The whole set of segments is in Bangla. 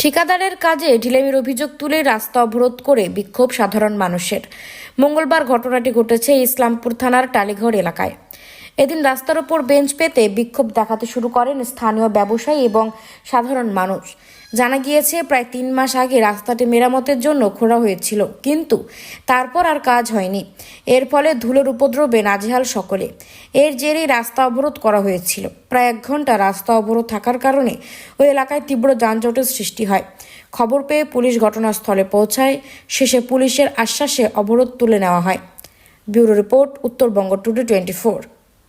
ঠিকাদারের কাজে ঢিলেমির অভিযোগ তুলে রাস্তা অবরোধ করে বিক্ষোভ সাধারণ মানুষের। মঙ্গলবার ঘটনাটি ঘটেছে ইসলামপুর থানার টালিঘর এলাকায়। এদিন রাস্তার ওপর বেঞ্চ পেতে বিক্ষোভ দেখাতে শুরু করেন স্থানীয় ব্যবসায়ী এবং সাধারণ মানুষ। জানা গিয়েছে, প্রায় তিন মাস আগে রাস্তাটি মেরামতের জন্য খোঁড়া হয়েছিল, কিন্তু তারপর আর কাজ হয়নি। এর ফলে ধুলোর উপদ্রবে নাজেহাল সকলে। এর জেরেই রাস্তা অবরোধ করা হয়েছিল। প্রায় এক ঘণ্টা রাস্তা অবরোধ থাকার কারণে ওই এলাকায় তীব্র যানজটের সৃষ্টি হয়। খবর পেয়ে পুলিশ ঘটনাস্থলে পৌঁছায়। শেষে পুলিশের আশ্বাসে অবরোধ তুলে নেওয়া হয়। Bureau report, Uttarbanga today twenty four.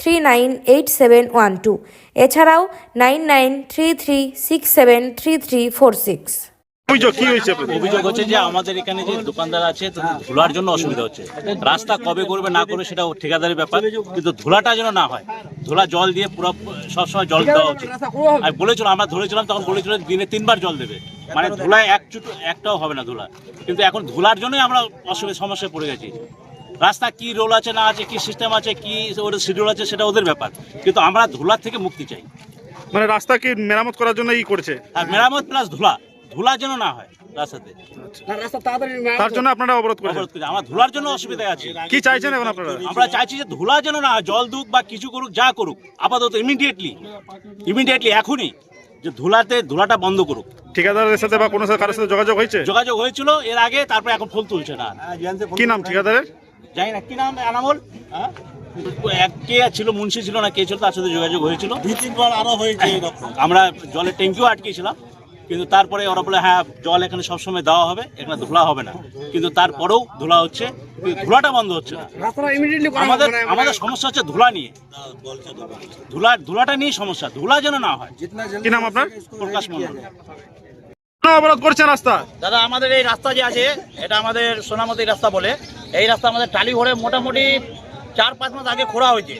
three nine eight seven one two এছাড়াও nine nine three three six seven three three four six অভিযোগ হচ্ছে যে আমাদের এখানে যে দোকানদার আছে ধুলার জন্য অসুবিধা হচ্ছে। রাস্তা কবে করবে, না করবে সেটা ঠিকাদারের ব্যাপার। কিন্তু ধুলাটা যেন না হয়, ধুলা জল দিয়ে পুরো সবসময় জল দেওয়া উচিত। আর বলেছিল, আমরা ধরেছিলাম, তখন বলেছিল দিনে তিনবার জল দেবে। মানে ধুলায় এক চুট একটাও হবে না ধুলা। কিন্তু এখন ধুলার জন্যই আমরা অসুবিধা, সমস্যায় পড়ে গেছি। রাস্তা কি রোল আছে না আছে কি সিস্টেম আছে কি ওদের শিডিউল আছে সেটা ওদের ব্যাপার। কিন্তু আমরা ধুলার থেকে মুক্তি চাই। মানে রাস্তা কি মেরামত করার জন্য ই করছে? আর মেরামত প্লাস ধুলা। ধুলা যেন না হয় রাস্তাতে। তার জন্য আপনারা অবরোধ করেছেন? আমার ধুলার জন্য অসুবিধায় আছে। কি চাইছেন এখন আপনারা? আমরা চাইছি যে ধুলা যেন না জল দুক বা কিছু করুক যা করুক আপাতত ইমিডিয়েটলি ইমিডিয়েটলি এখনই যে ধুলাতে ধুলাটা বন্ধ করুক। ঠিকাদারের সাথে বা কোনো সাথে কারোর সাথে যোগাযোগ হয়েছে? যোগাযোগ হয়েছিল এর আগে তারপরে এখন ফুল তুলছে না। কি নাম ঠিকাদারের? জানি না কি নাম আনামল হ্যাঁ? কে ছিল মুন্সি ছিল না কে ছিল তার সাথে যোগাযোগ হয়েছিল। দুই তিনবার আরও হয়েছে আমরা জলের ট্যাঙ্কিও আটকেছিলাম কিন্তু তারপরে ওরা বলে হ্যাঁ জল এখানে সবসময় দেওয়া হবে এখানে ধুলা হবে না। কিন্তু তারপরেও ধুলা হচ্ছে ধুলাটা বন্ধ হচ্ছে না। আমাদের আমাদের সমস্যা হচ্ছে ধুলা নিয়ে। ধুলা ধুলাটা নিয়ে সমস্যা ধুলা যেন না হয়। কি নাম আপনার? প্রকাশ মন্ডল অবরোধ করছেন রাস্তা। দাদা, আমাদের এই রাস্তা যে আছে, এটা আমাদের সোনামতি রাস্তা বলে। এই রাস্তা আমাদের টালি ভরে মোটামুটি চার পাঁচ মাস আগে খোঁড়া হয়েছে।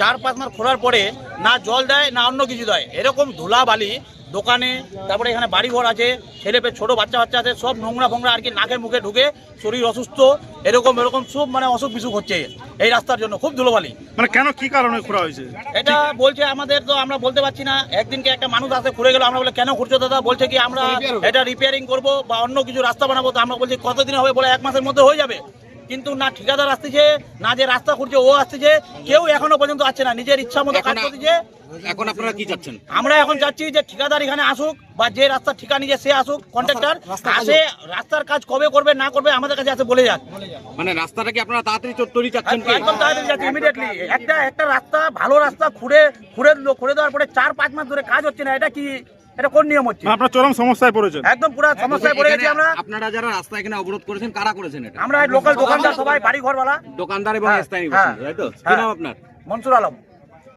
চার পাঁচ মাস খোঁড়ার পরে না জল দেয়, না অন্য কিছু দেয়। এরকম ধুলা বালি দোকানে তারপরে এখানে বাড়ি ঘর আছে ছেলে পেয়ে ছোটো বাচ্চা বাচ্চা আছে সব নোংরা ফোংরা আর কি নাকের মুখে ঢুকে শরীর অসুস্থ এরকম এরকম সব মানে অসুখ বিসুখ হচ্ছে এই রাস্তার জন্য খুব ধুলোবালি। মানে কেন কি কারণে খোঁড়া হয়েছে? এটা বলছে আমাদের তো আমরা বলতে পারছি না একদিনকে একটা মানুষ আসে খুঁড়ে গেল আমরা বলে কেন ঘুরছো দাদা? বলছে কি আমরা এটা রিপেয়ারিং করব বা অন্য কিছু রাস্তা বানাবো। তো আমরা বলছি কতদিন হবে? বলে এক মাসের মধ্যে হয়ে যাবে। কিন্তু না ঠিকাদার আসতেছে না যে রাস্তা খুঁড়ছে ও আসতেছে কেউ এখনও পর্যন্ত আসছে না। নিজের ইচ্ছা মতো কাজ করতেছে। এখন আপনারা কি চাচ্ছেন? আমরা এখন চাচ্ছি যে ঠিকাদার এখানে আসুক বা যে রাস্তা ঠিকা নিজে সে আসুক কন্ট্রাক্টর আসে রাস্তার কাজ কবে করবে না করবে আমাদের কাছে আসে বলে যাক। মানে রাস্তাটা কি আপনারা তাড়াতাড়ি চত্বরি চাচ্ছেন একদম তাড়াতাড়ি ইমিডিয়েটলি একটা একটা রাস্তা ভালো রাস্তা খুঁড়ে খুঁড়ে খুঁড়ে দেওয়ার পরে চার পাঁচ মাস ধরে কাজ হচ্ছে না এটা কি এটা কোন নিয়ম হচ্ছে? আপনার চরম সমস্যায় পড়েছেন। একদম পুরো সমস্যায় পড়ে গেছি আমরা। আপনারা যারা রাস্তা এখানে অবরোধ করেছেন কারা করেছেন এটা? আমরা লোকাল দোকানদার সবাই বাড়ি ঘরওয়ালা দোকানদার এবং হ্যাঁ, স্থানীয় হ্যাঁ, বাসিন্দা তাই তো? কি হ্যাঁ। নাম আপনার? মনসুর আলম।